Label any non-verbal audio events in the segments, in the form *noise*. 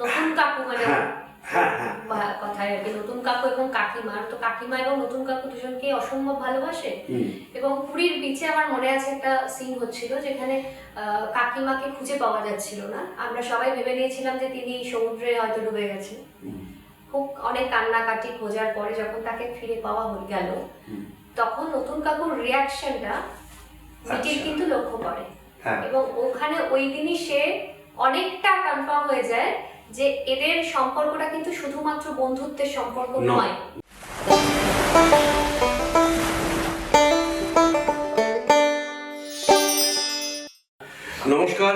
নতুন কাকু মানে হ্যাঁ হ্যাঁ হ্যাঁ। কথায় আর কি নতুন কাকু এবং কাকিমার তো কাকিমা এবং নতুন কাকু দুজনকে অসম্ভব ভালোবাসে। এবং পুরীর বিচে আমার মনে আছে একটা সিন হচ্ছিল যেখানে কাকিমাকে খুঁজে পাওয়া যাচ্ছিল না। আমরা সবাই ভেবে নিয়েছিলাম যে তিনি সমুদ্রে হয়তো ডুবে গেছেন। খুব অনেক কান্নাকাটি খোঁজার পরে যখন তাকে ফিরে পাওয়া হয়ে গেল তখন নতুন কাকুর রিয়াকশনটা মিটিল আচ্ছা। কিন্তু লক্ষ্য করে। হ্যাঁ। এবং ওখানে ওই দিনই সে অনেকটা কনফার্ম হয়ে যায় যে এদের সম্পর্কটা কিন্তু শুধুমাত্র বন্ধুত্বের সম্পর্ক নয়। নমস্কার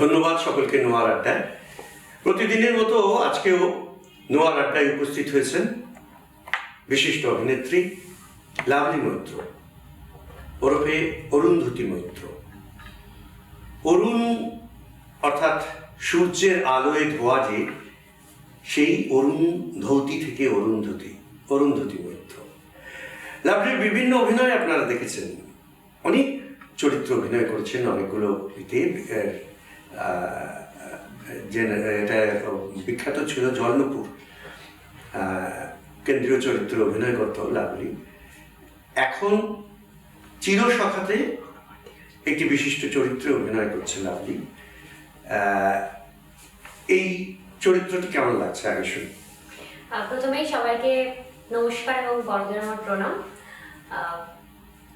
ধন্যবাদ সকলকে নোয়ার আড্ডায়। প্রতিদিনের মতো আজকেও নোয়ার আড্ডায় উপস্থিত হয়েছেন বিশিষ্ট অভিনেত্রী লাভলি মৈত্র ওরফে অরুন্ধতী মৈত্র। অরুণ অর্থাৎ সূর্যের আলোয় ধোয়া যে, সেই অরুণ ধৌতি থেকে অরুন্ধতী অরুন্ধতী মৈত্র লাভলির বিভিন্ন অভিনয় আপনারা দেখেছেন। অনেক চরিত্র অভিনয় করছেন, অনেকগুলো এটা বিখ্যাত ছিল জলনপুর কেন্দ্রীয় চরিত্রে অভিনয় করত লাভলি। এখন চিরসখাতে একটি বিশিষ্ট চরিত্রে অভিনয় করছে লাভলি। এই চরিত্রটি কেমন লাগছে আগে শুনি প্রথমেই সবাইকে নমস্কার এবং বড়দের আমার প্রণাম। আহ,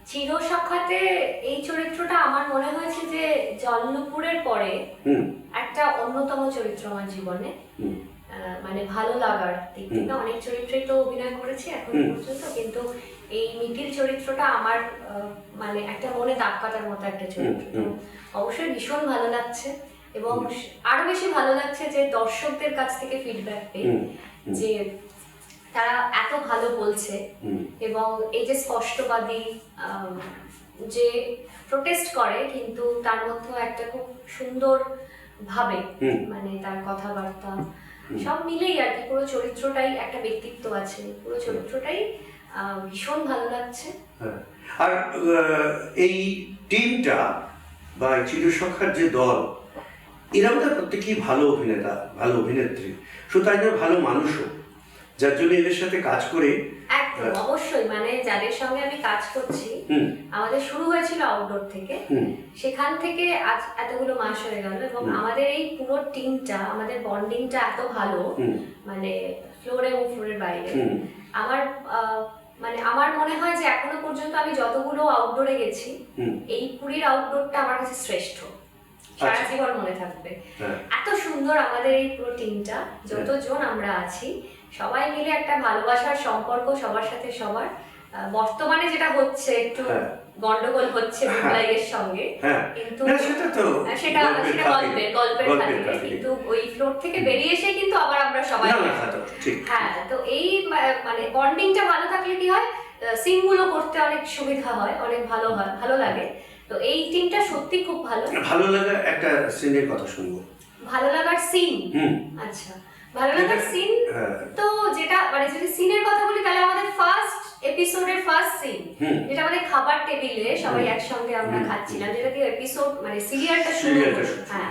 চিরসখাতে এই চরিত্রটা আমার মনে হয়েছে যে জলনুপুরের পরে একটা অন্যতম চরিত্র আমার জীবনে। মানে ভালো লাগার দিক থেকে। অনেক চরিত্রেই তো অভিনয় করেছি এখন। পর্যন্ত কিন্তু এই মিটিল চরিত্রটা আমার মানে একটা মনে দাগ কাটার মতো একটা চরিত্র। অবশ্যই ভীষণ ভালো লাগছে। এবং আরও বেশি ভালো লাগছে যে দর্শকদের কাছ থেকে ফিডব্যাক পেয়ে। যে তারা এত ভালো বলছে এবং এই যে স্পষ্টবাদী যে প্রোটেস্ট করে কিন্তু তার মধ্যেও একটা খুব সুন্দর ভাবে মানে তার কথাবার্তা সব মিলেই আর কি পুরো চরিত্রটাই একটা ব্যক্তিত্ব আছে পুরো চরিত্রটাই ভীষণ ভালো লাগছে। হ্যাঁ। আর এই টিমটা বা এই চিরসখার যে দল এরা বোধহয় প্রত্যেকেই ভালো অভিনেতা ভালো অভিনেত্রী। তাই ভালো মানুষও যার জন্য এদের সাথে কাজ করে একদম। অবশ্যই। মানে যাদের সঙ্গে আমি কাজ করছি আমাদের শুরু হয়েছিল আউটডোর থেকে। সেখান থেকে আজ এতগুলো মাস হয়ে গেল এবং আমাদের এই পুরো টিমটা আমাদের বন্ডিংটা এত ভালো মানে ফ্লোর এবং ফ্লোরের বাইরে। আমার মানে আমার মনে হয় যে এখনও পর্যন্ত আমি যতগুলো আউটডোরে গেছি এই পুরীর আউটডোরটা আমার কাছে শ্রেষ্ঠ। সারা। জীবন মনে থাকবে হ্যাঁ এত সুন্দর আমাদের এই পুরো টিমটা যতজন আমরা আছি সবাই মিলে একটা ভালোবাসার সম্পর্ক সবার সাথে সবার বর্তমানে যেটা হচ্ছে একটু হ্যাঁ। গন্ডগোল হচ্ছে হ্যাঁ। মুম্বাইয়ের সঙ্গে হ্যাঁ কিন্তু সেটা তো সেটা গল্পের সেটা গল্পের গল্পের খাতিরে। কিন্তু ওই ফ্লোর থেকে বেরিয়ে এসে কিন্তু আবার আমরা সবাই হ্যাঁ তো এই মানে বন্ডিংটা ভালো থাকলে কি হয় সিনগুলো করতে অনেক সুবিধা হয় অনেক ভালো হয় ভালো লাগে তো এই টিমটা সত্যি খুব ভালো। ভালো লাগা একটা সিনের কথা শুনব। ভালো লাগার সিন আচ্ছা। ভালো লাগার সিন হ্যাঁ। তো যেটা মানে যদি সিনের কথা বলি তাহলে আমাদের ফার্স্ট এপিসোডের ফার্স্ট সিন যেটা আমাদের খাবার টেবিলে সবাই একসঙ্গে আমরা খাচ্ছিলাম যেটা দিয়ে এপিসোড মানে সিরিয়ালটা শুরু হ্যাঁ হ্যাঁ।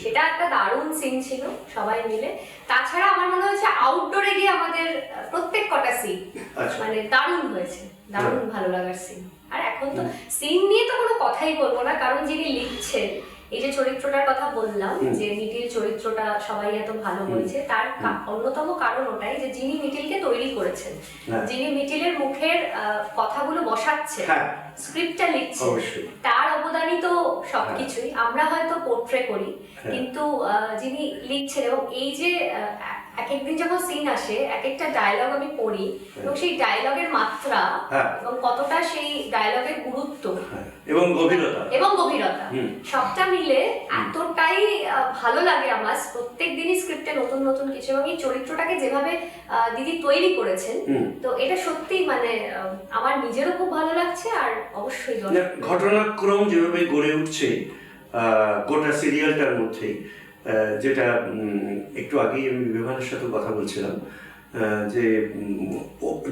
সেটা একটা দারুণ সিন ছিল সবাই মিলে। তাছাড়া আমার মনে হচ্ছে আউটডোরে গিয়ে আমাদের প্রত্যেক কটা সিন আচ্ছা। মানে দারুণ হয়েছে। দারুণ ভালো লাগার সিন আর এখন তো সিন নিয়ে তো কোনো কথাই বলব না কারণ যিনি লিখছেন এই যে চরিত্রটার কথা বললাম যে মিটিল চরিত্রটা সবাই এত ভালো বলছে তার অন্যতম কারণ ওটাই যে যিনি মিটিলকে তৈরি করেছেন। হ্যাঁ। যিনি মিটিলের মুখের আহ, কথাগুলো বসাচ্ছে হ্যাঁ। স্ক্রিপ্টটা লিখছে তার অবদানই তো সবকিছুই আমরা হয়তো পোর্ট্রে করি হ্যাঁ। কিন্তু যিনি লিখছেন এবং এই যে এক একদিন যখন সিন আসে এক একটা ডায়লগ আমি পড়ি এবং সেই ডায়লগের মাত্রা হ্যাঁ। এবং কতটা সেই ডায়লগের গুরুত্ব। হ্যাঁ। এবং গভীরতা। এবং গভীরতা। সবটা মিলে এতটাই ভালো লাগে আমার প্রত্যেক দিনই স্ক্রিপ্টে নতুন নতুন কিছু এবং এই চরিত্রটাকে যেভাবে দিদি তৈরি করেছেন তো এটা সত্যি মানে আমার নিজেরও খুব ভালো লাগছে আর অবশ্যই ঘটনাক্রম যেভাবে গড়ে উঠছে গোটা সিরিয়ালটার মধ্যে আহ, যেটা একটু আগেই আমি বিভানের সাথে কথা বলছিলাম যে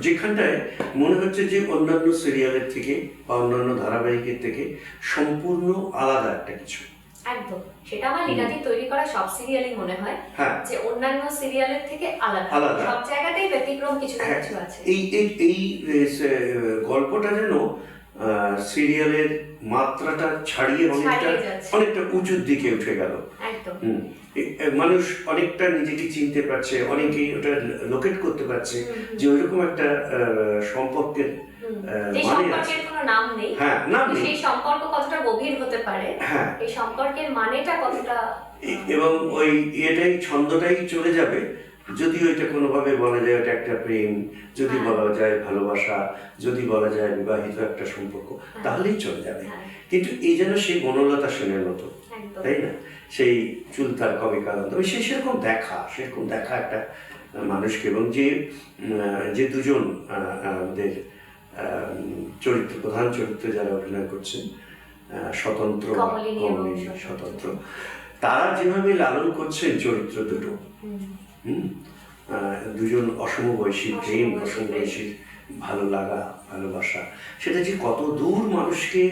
যেখানটায় মনে হচ্ছে যে অন্যান্য সিরিয়ালের থেকে বা অন্যান্য ধারাবাহিকের থেকে সম্পূর্ণ আলাদা একটা কিছু। একদম। সেটা আমার লীনাদির তৈরি করা সব সিরিয়ালই মনে হয় হ্যাঁ। যে অন্যান্য সিরিয়ালের থেকে আলাদা। আলাদা। সব জায়গাতেই ব্যতিক্রম কিছু হ্যাঁ, কিছু আছে। এই এই এই গল্পটা যেন সিরিয়ালের মাত্রাটা ছাড়িয়ে অনেকটা অনেকটা উঁচুর দিকে উঠে গেল। মানুষ অনেকটা নিজেকে চিনতে পারছে অনেকেই ওটা লোকেট করতে পারছে যে ওইরকম একটা সম্পর্কের মানে নাম নেই। হ্যাঁ নাম নেই। সেই সম্পর্ক কতটা গভীর হতে পারে হ্যাঁ। এই সম্পর্কের মানেটা কতটা এবং ওই এটাই ছন্দটাই চলে যাবে। যদি ওইটা কোনোভাবে বলা যায় ওটা একটা প্রেম যদি হ্যাঁ। বলা যায় ভালোবাসা যদি বলা যায় বিবাহিত একটা সম্পর্ক তাহলেই চলে যাবে। হ্যাঁ, কিন্তু এই যেন সেই বনলতা সেনের মতো তাই না? সেই চুল তার কবে কালান্ত সে সেরকম দেখা সেরকম দেখা একটা মানুষকে এবং যে যে দুজন আহ, আমাদের চরিত্র প্রধান চরিত্রে যারা অভিনয় করছেন আহ, স্বতন্ত্র স্বতন্ত্র। তারা যেভাবে লালন করছেন চরিত্র দুটো দুজন অসমবয়সী প্রেম অসমবয়সী অসমবয়সী ভালো লাগা ভালোবাসা সেটা যে কত দূর মানুষকে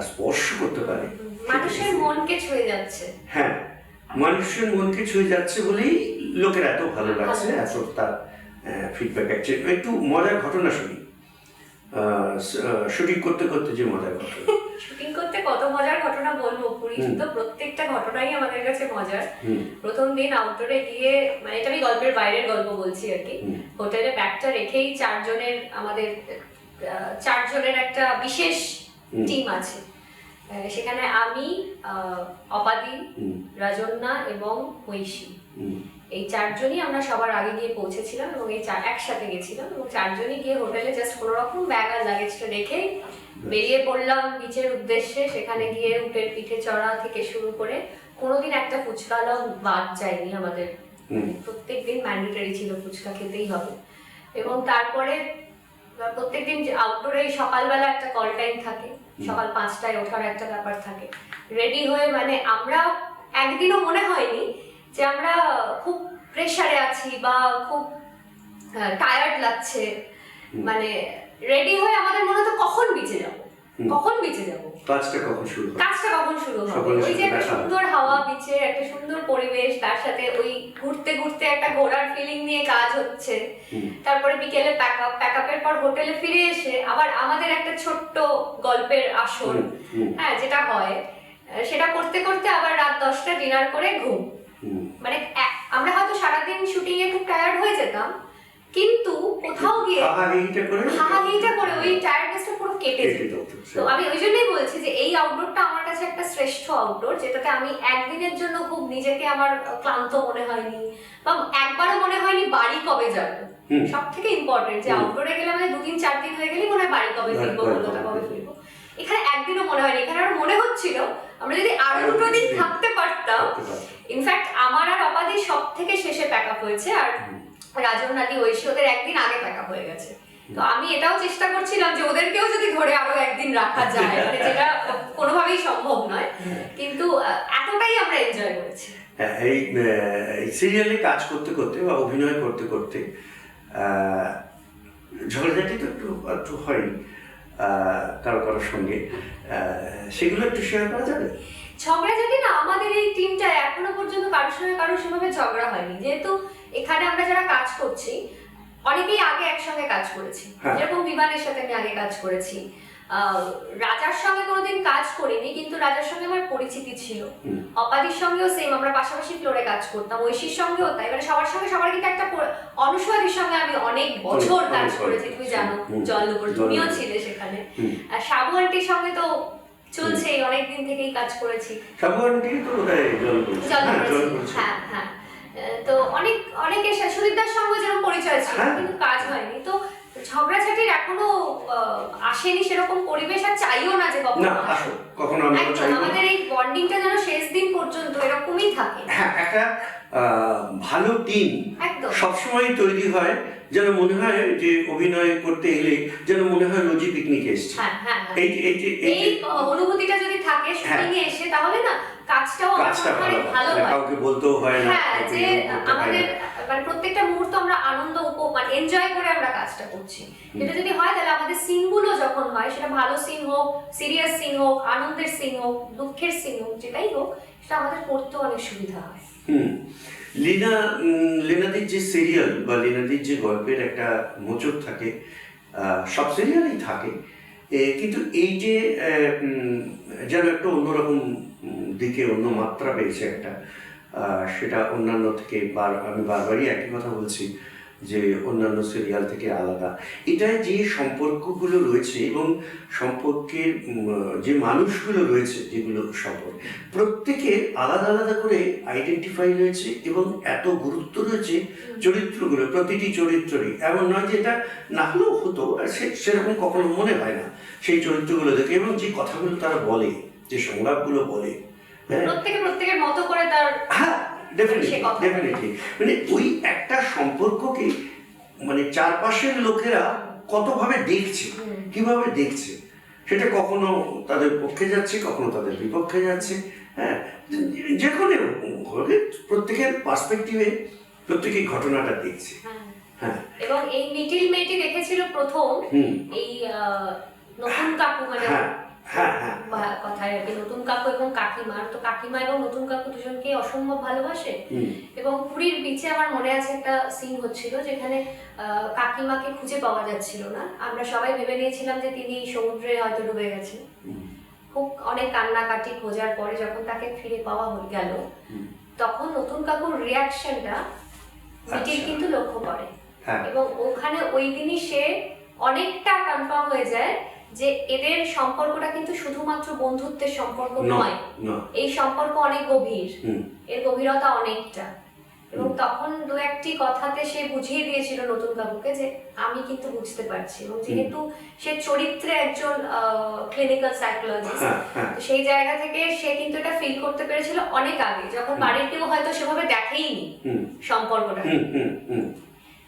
স্পর্শ করতে পারে মানুষের মনকে ছুঁয়ে যাচ্ছে। হ্যাঁ মানুষের মনকে ছুঁয়ে যাচ্ছে বলেই লোকের এত ভালো লাগছে এত তার ফিডব্যাক আছে একটু মজার ঘটনা শুনি। শুটিং করতে করতে যে মজার ঘটনা। *laughs* শুটিং করতে কত মজার ঘটনা বলব? পুরী। তো প্রত্যেকটা ঘটনাই আমাদের কাছে মজার। প্রথম দিন আউটডোরে গিয়ে মানে এটা আমি গল্পের বাইরের গল্প বলছি আর কি। হোটেলে ব্যাগটা রেখেই চারজনের আমাদের চারজনের একটা বিশেষ টিম আছে। সেখানে আমি অপাদি রাজন্যা এবং হুম, এই চারজনই আমরা সবার আগে গিয়ে পৌঁছেছিলাম এবং এই চার একসাথে গেছিলাম এবং চারজনই গিয়ে হোটেলে জাস্ট কোনো রকম ব্যাগ আর লাগেজটা রেখে বেরিয়ে পড়লাম বিচের উদ্দেশ্যে সেখানে গিয়ে উটের পিঠে চড়া থেকে শুরু করে কোনোদিন একটা ফুচকালাও বাদ যায়নি আমাদের। প্রত্যেক দিন ম্যান্ডেটারি ছিল ফুচকা খেতেই হবে। এবং তারপরে প্রত্যেক দিন আউটডোরে সকালবেলা একটা কল টাইম থাকে সকাল পাঁচটায় ওঠার একটা ব্যাপার থাকে। রেডি হয়ে মানে আমরা একদিনও মনে হয়নি যে আমরা খুব প্রেশারে আছি বা খুব টায়ার্ড লাগছে। মানে রেডি হয়ে আমাদের মনে হতো কখন বিচে যাব? কখন বিচে যাব? কাজটা কখন শুরু হবে? কাজটা কখন শুরু হবে? ওই যে একটা সুন্দর হাওয়া বিচে একটা সুন্দর পরিবেশ তার সাথে ওই ঘুরতে ঘুরতে একটা ঘোরার ফিলিং নিয়ে কাজ হচ্ছে। তারপরে বিকেলে প্যাক আপ প্যাক আপের পর হোটেলে ফিরে এসে আবার আমাদের একটা ছোট্ট গল্পের আসর হ্যাঁ যেটা হয় সেটা করতে করতে আবার রাত দশটা ডিনার করে ঘুম। মানে আমরা হয়তো সারাদিন শুটিং এ খুব টায়ার্ড হয়ে যেতাম কিন্তু কোথাও গিয়ে হাহাহিটা করে করে ওই টায়ার্ডনেসটা পুরো কেটে যেত। তো আমি ওই জন্যই বলছি যে এই আউটডোরটা আমার কাছে একটা শ্রেষ্ঠ আউটডোর যেটাতে আমি একদিনের জন্য খুব নিজেকে আমার ক্লান্ত মনে হয়নি বা একবারও মনে হয়নি বাড়ি কবে যাব। সব থেকে ইম্পর্টেন্ট যে আউটডোরে গেলে মানে দুদিন চার দিন হয়ে গেলেই মনে হয় বাড়ি কবে ফিরবো কবে কলকাতা কবে ফিরবো। এখানে একদিনও মনে হয়নি এখানে আরও মনে হচ্ছিল আমরা যদি আরও দুটো দিন থাকতে পারতাম পারতাম। ইনফ্যাক্ট আমার আর অপাদি সব থেকে শেষে প্যাক আপ হয়েছে আর রাজন নাদি ঐশী ওদের একদিন আগে আপ হয়ে গেছে। তো আমি এটাও চেষ্টা করছিলাম যে ওদেরকেও যদি ধরে আরও একদিন রাখা যায় মানে যেটা কোনোভাবেই সম্ভব নয়। কিন্তু এতটাই আমরা এনজয় করেছি। হ্যাঁ, এই সিরিয়ালে কাজ করতে করতে বা অভিনয় করতে করতে ঝগড়াঝাটি তো একটু একটু হয় কারও কারোর সঙ্গে। সেগুলো একটু শেয়ার করা যাবে? ঝগড়াঝাটি না আমাদের এই টিমটা এখনও পর্যন্ত কারোর সঙ্গে কারোর সেভাবে ঝগড়া হয়নি। যেহেতু এখানে আমরা যারা কাজ করছি অনেকেই আগে একসঙ্গে কাজ করেছি। হ্যাঁ। যেরকম বিমানের সাথে আমি আগে কাজ করেছি। রাজার সঙ্গে কোনোদিন কাজ করিনি কিন্তু রাজার সঙ্গে আমার পরিচিতি ছিল। অপাদির সঙ্গেও সেম আমরা পাশাপাশি ফ্লোরে কাজ করতাম ঐশীর সঙ্গেও তাই। মানে সবার সঙ্গে সবার কিন্তু একটা অনুসূয়াদির সঙ্গে আমি অনেক বছর কাজ করেছি তুমি জানো জল। তুমিও ছিলে সেখানে। আর সাবু আন্টির সঙ্গে তো চলছেই অনেক দিন থেকেই কাজ করেছি। তো জল হ্যাঁ হ্যাঁ হ্যাঁ। তো অনেক অনেকের সুদীপদার সঙ্গে যেরকম পরিচয় ছিল হ্যাঁ। কিন্তু কাজ হয়নি। তো ঝগড়াঝাটির এখনও আসেনি সেরকম পরিবেশ আর চাইও না যে কখনো কখনো আমাদের এই বন্ডিংটা যেন শেষ দিন পর্যন্ত এরকমই থাকে। হ্যাঁ একটা ভালো টিম একদম। সবসময় তৈরি হয় যেন মনে হয় যে অভিনয় করতে এলে যেন মনে হয় রোজই পিকনিকে এসছে হ্যাঁ হ্যাঁ হ্যাঁ। এই যে- এই যে এই অনুভূতিটা যদি থাকে হ্যাঁ। শুটিং এ এসে তাহলে না কাজটাও আমরা কাজটা ভালো হয় ভালো হয়। হয় কাউকে বলতেও হয় না হ্যাঁ যে করতে হয় আমাদের মানে প্রত্যেকটা মুহূর্ত আমরা আনন্দ উপ মানে এনজয় করে আমরা কাজটা করছি এটা যদি হয় তাহলে আমাদের সিনগুলো যখন হয় সেটা ভালো সিন হোক সিরিয়াস সিন হোক আনন্দের সিন হোক দুঃখের সিন হোক যেটাই হোক সেটা আমাদের করতেও অনেক সুবিধা হয় হুম। লীনা লীনাদির যে সিরিয়াল বা লীনাদির যে গল্পের একটা মোচক থাকে সব সিরিয়ালেই থাকে কিন্তু এই যে যেন একটা অন্যরকম দিকে, অন্য মাত্রা পেয়েছে একটা সেটা অন্যান্য থেকে বার, আমি বারবারই একই কথা বলছি যে অন্যান্য সিরিয়াল থেকে আলাদা। এটা যে সম্পর্কগুলো রয়েছে এবং সম্পর্কের যে মানুষগুলো রয়েছে যেগুলো সম্পর্ক প্রত্যেকে আলাদা আলাদা করে আইডেন্টিফাই রয়েছে এবং এত গুরুত্ব রয়েছে চরিত্রগুলো প্রতিটি চরিত্রই এমন নয় যে এটা না হলেও হতো আর সে- সেরকম কখনো মনে হয় না সেই চরিত্রগুলো দেখে এবং যে কথাগুলো তারা বলে যে সংলাপগুলো বলে হ্যাঁ? প্রত্যেকে প্রত্যেকের মতো করে তার হ্যাঁ ডেফিনেটলি ডেফিনেটলি মানে ওই একটা সম্পর্ককে মানে চারপাশের লোকেরা কতভাবে দেখছে কীভাবে দেখছে সেটা কখনো তাদের পক্ষে যাচ্ছে কখনো তাদের বিপক্ষে যাচ্ছে হ্যাঁ? যে কোনো প্রত্যেকের পার্সপেক্টিভে প্রত্যেকে ঘটনাটা দেখছে হ্যাঁ। হ্যাঁ। এবং এই মিটিল মেয়েটি দেখেছিল প্রথম এই নতুন কাকু মানে হ্যাঁ। কথায় আর কি নতুন কাকু এবং কাকিমার তো কাকিমা এবং নতুন কাকু দুজনকে অসম্ভব ভালোবাসে। এবং পুরীর বিচে আমার মনে আছে একটা সিন হচ্ছিল যেখানে কাকিমাকে খুঁজে পাওয়া যাচ্ছিল না। আমরা সবাই ভেবে নিয়েছিলাম যে তিনি সমুদ্রে হয়তো ডুবে গেছেন। খুব অনেক কান্নাকাটি খোঁজার পরে যখন তাকে ফিরে পাওয়া হয়ে গেল তখন নতুন কাকুর রিয়াকশনটা আচ্ছা। কিন্তু লক্ষ্য করে। হ্যাঁ। এবং ওখানে ওই দিনই সে অনেকটা কনফার্ম হয়ে যায় যে এদের সম্পর্কটা কিন্তু শুধুমাত্র বন্ধুত্বের সম্পর্ক নয়। এই সম্পর্ক অনেক গভীর। এর গভীরতা অনেকটা। এবং তখন দু একটি কথাতে সে বুঝিয়ে দিয়েছিল নতুন কাকুকে যে আমি কিন্তু বুঝতে পারছি। এবং যেহেতু সে চরিত্রে একজন ক্লিনিক্যাল সাইকোলজিস্ট হ্যাঁ সেই জায়গা থেকে সে কিন্তু এটা ফিল করতে পেরেছিল অনেক আগে। যখন। বাড়ির কেউ হয়তো সেভাবে দেখেইনি সম্পর্কটা।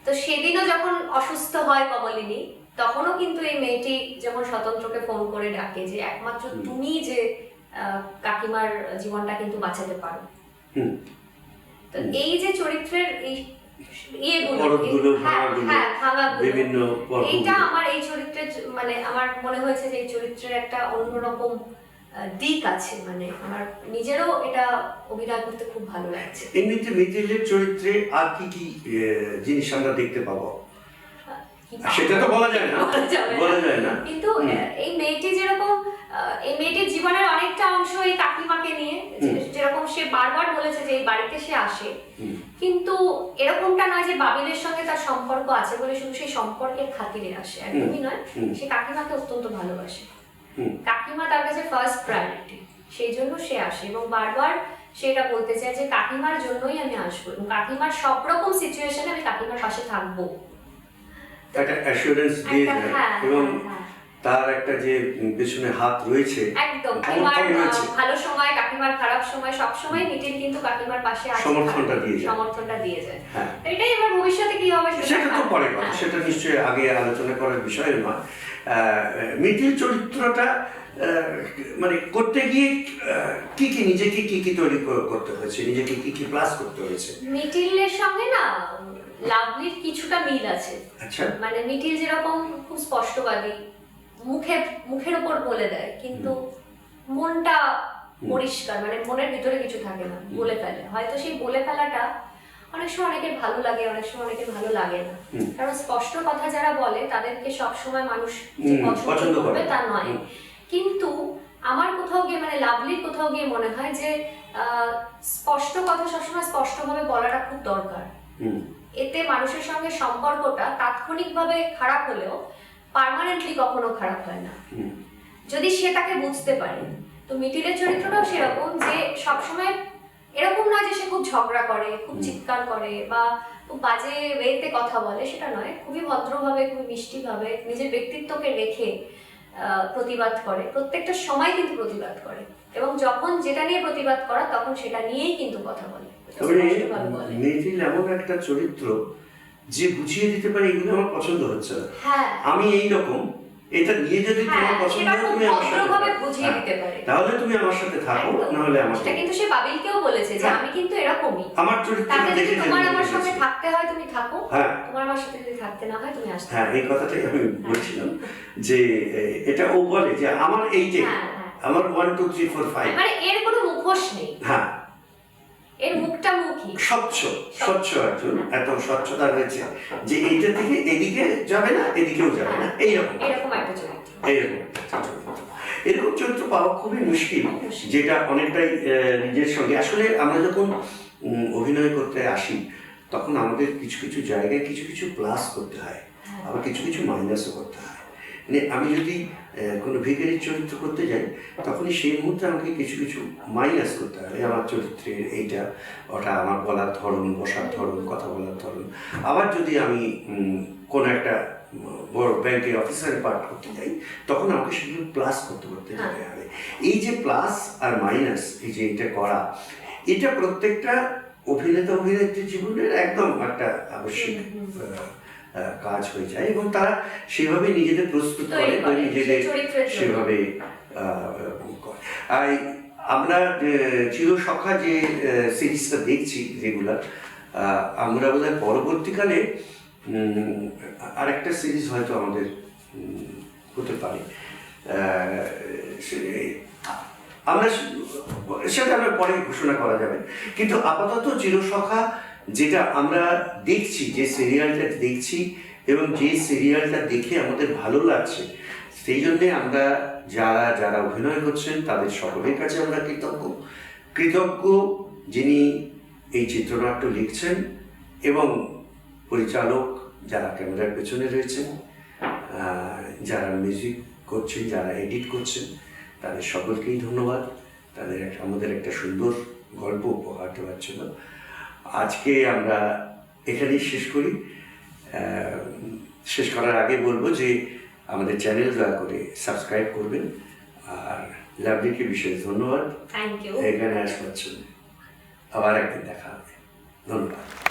তো সেদিনও যখন অসুস্থ হয় কমলিনী তখনও কিন্তু এই মেয়েটি যেমন স্বতন্ত্রকে ফোন করে ডাকে যে একমাত্র তুমি যে কাকিমার জীবনটা কিন্তু বাঁচাতে পারো। তো এই যে চরিত্রের এই হ্যাঁ, হ্যাঁ। এইটা আমার এই চরিত্রের মানে আমার মনে হয়েছে যে এই চরিত্রের একটা অন্যরকম দিক আছে। মানে আমার নিজেরও এটা অভিনয় করতে খুব ভালো লাগছে। এমনিতে মিথিলের চরিত্রে আর কি কি জিনিস আমরা দেখতে পাবো? সেটা তো বলা যায় না। বলা যায় না। কিন্তু এই মেয়েটি যেরকম এই মেয়েটির জীবনের অনেকটা অংশ এই কাকিমাকে নিয়ে যেরকম সে বারবার বলেছে যে এই বাড়িতে সে আসে কিন্তু এরকমটা নয় যে বাবিলের সঙ্গে তার সম্পর্ক আছে বলে শুধু সেই সম্পর্কের খাতিরে আসে একদমই নয় সে কাকিমাকে অত্যন্ত ভালোবাসে। কাকিমা তার কাছে ফার্স্ট প্রায়োরিটি সেই জন্য সে আসে এবং বারবার সে এটা বলতে চায় যে কাকিমার জন্যই আমি আসব এবং কাকিমার সব রকম সিচুয়েশনে আমি কাকিমার পাশে থাকব। একটা অ্যাসুরেন্স দিয়ে দেয় হ্যাঁ এবং হ্যাঁ, হ্যাঁ। তার একটা যে পেছনে হাত রয়েছে একদম। ভালো সময় কাকিমার খারাপ সময় সব সময় মিটিল কিন্তু কাকিমার পাশে আছে। সমর্থনটা দিয়ে যায়। সমর্থনটা দিয়ে যায়। হ্যাঁ। এটাই এবার ভবিষ্যতে কি হবে সেটা তো পরে কথা হ্যাঁ। সেটা নিশ্চয়ই আগে আলোচনা করার বিষয় মিথিল চরিত্রটা মানে করতে গিয়ে কি কি নিজেকে কি কি তৈরি করতে হয়েছে নিজেকে কি কি প্লাস করতে হয়েছে? মিটিলের সঙ্গে না লাভলির কিছুটা মিল আছে। আচ্ছা। মানে মিটিল যেরকম খুব স্পষ্টবাদী মুখে মুখের উপর বলে দেয় কিন্তু মনটা পরিষ্কার মানে মনের ভিতরে কিছু থাকে না বলে ফেলে। হয়তো সেই বলে ফেলাটা অনেক সময় অনেকের ভালো লাগে অনেক সময় অনেকের ভালো লাগে না। কারণ স্পষ্ট কথা যারা বলে তাদেরকে সব সময় মানুষ পছন্দ করবে তা নয়। কিন্তু আমার কোথাও গিয়ে মানে লাভলির কোথাও গিয়ে মনে হয় যে স্পষ্ট কথা সবসময় স্পষ্টভাবে বলাটা খুব দরকার। এতে মানুষের সঙ্গে সম্পর্কটা তাৎক্ষণিকভাবে খারাপ হলেও পার্মানেন্টলি কখনো খারাপ হয় না। যদি সে তাকে বুঝতে পারে তো মিটিলের চরিত্রটাও সেরকম যে সবসময় এরকম নয় যে সে খুব ঝগড়া করে খুব চিৎকার করে বা খুব বাজে ওয়েতে কথা বলে সেটা নয়। খুবই ভদ্রভাবে খুবই মিষ্টিভাবে নিজের ব্যক্তিত্বকে রেখে প্রতিবাদ করে। প্রত্যেকটা সময় কিন্তু প্রতিবাদ করে। এবং যখন যেটা নিয়ে প্রতিবাদ করা তখন সেটা নিয়েই কিন্তু কথা বলে। স্পষ্টভাবে এমন একটা চরিত্র যে বুঝিয়ে দিতে পারে এগুলো আমার পছন্দ হচ্ছে না। হ্যাঁ। আমি এই রকম এটা নিয়ে যদি হ্যাঁ তোমার পছন্দ হয় তুমি আমার সাথে। বুঝিয়ে হ্যাঁ, দিতে পারে। তাহলে তুমি আমার সাথে থাকো একদম। নাহলে আমার সেটা কিন্তু সে বাবিলকেও বলেছে যে হ্যাঁ। আমি কিন্তু এরকমই। আমার চরিত্র দেখে তোমার আমার। সঙ্গে থাকতে হয় তুমি থাকো। হ্যাঁ। তোমার আমার সাথে যদি থাকতে না হয় তুমি আসতে হ্যাঁ এই কথাটাই আমি বলছিলাম যে এটা ও বলে যে আমার এই যে হ্যাঁ, হ্যাঁ। আমার one two three four five মানে এর কোনো মুখোশ নেই। হ্যাঁ। স্বচ্ছ স্বচ্ছ একজন এত স্বচ্ছতা রয়েছে যে এইটা থেকে এদিকে যাবে না এদিকেও যাবে না এইরকম। এরকম একটা চরিত্র। এইরকম এরকম চরিত্র পাওয়া খুবই মুশকিল মুশকিল। যেটা অনেকটাই নিজের সঙ্গে। আসলে আমরা যখন অভিনয় করতে আসি তখন আমাদের কিছু কিছু জায়গায় কিছু কিছু প্লাস করতে হয় আবার কিছু কিছু মাইনাসও করতে হয়। মানে আমি যদি কোনো ভিখারির চরিত্র করতে যাই তখনই সেই মুহূর্তে আমাকে কিছু কিছু মাইনাস করতে হবে। আমার চরিত্রের এইটা ওটা আমার বলার ধরন বসার ধরন কথা বলার ধরন। আবার যদি আমি কোনো একটা বড় ব্যাংকের অফিসারের পার্ট করতে যাই তখন আমাকে সেগুলো প্লাস করতে করতে যেতে হবে। এই যে প্লাস আর মাইনাস এই যে এটা করা এটা প্রত্যেকটা অভিনেতা অভিনেত্রীর জীবনের একদম একটা আবশ্যিক কাজ হয়ে যায় এবং তারা সেভাবে নিজেদের প্রস্তুত করে বা নিজেদের। সেভাবে আর আমরা চিরসখা যে সিরিজটা দেখছি রেগুলার আমরা বোধহয় পরবর্তীকালে উম, আরেকটা সিরিজ হয়তো আমাদের হতে পারে। আমরা সেটা আমরা পরে ঘোষণা করা যাবে। কিন্তু আপাতত চিরসখা যেটা আমরা দেখছি, যে সিরিয়ালটা দেখছি এবং যে সিরিয়ালটা দেখে আমাদের ভালো লাগছে, সেই জন্যে আমরা যারা যারা অভিনয় করছেন, তাদের সকলের কাছে আমরা কৃতজ্ঞ। কৃতজ্ঞ যিনি এই চিত্রনাট্য লিখছেন এবং পরিচালক যারা ক্যামেরার পেছনে রয়েছেন যারা মিউজিক করছেন, যারা এডিট করছেন, তাদের সকলকেই ধন্যবাদ। তাদের আমাদের একটা সুন্দর গল্প উপহার দেওয়ার জন্য। আজকে আমরা এখানেই শেষ করি। শেষ করার আগে বলব যে আমাদের চ্যানেল দয়া করে সাবস্ক্রাইব করবেন। আর লাভলিকে বিশেষ ধন্যবাদ। এখানে আসবার জন্য। আবার একদিন দেখা হবে। ধন্যবাদ।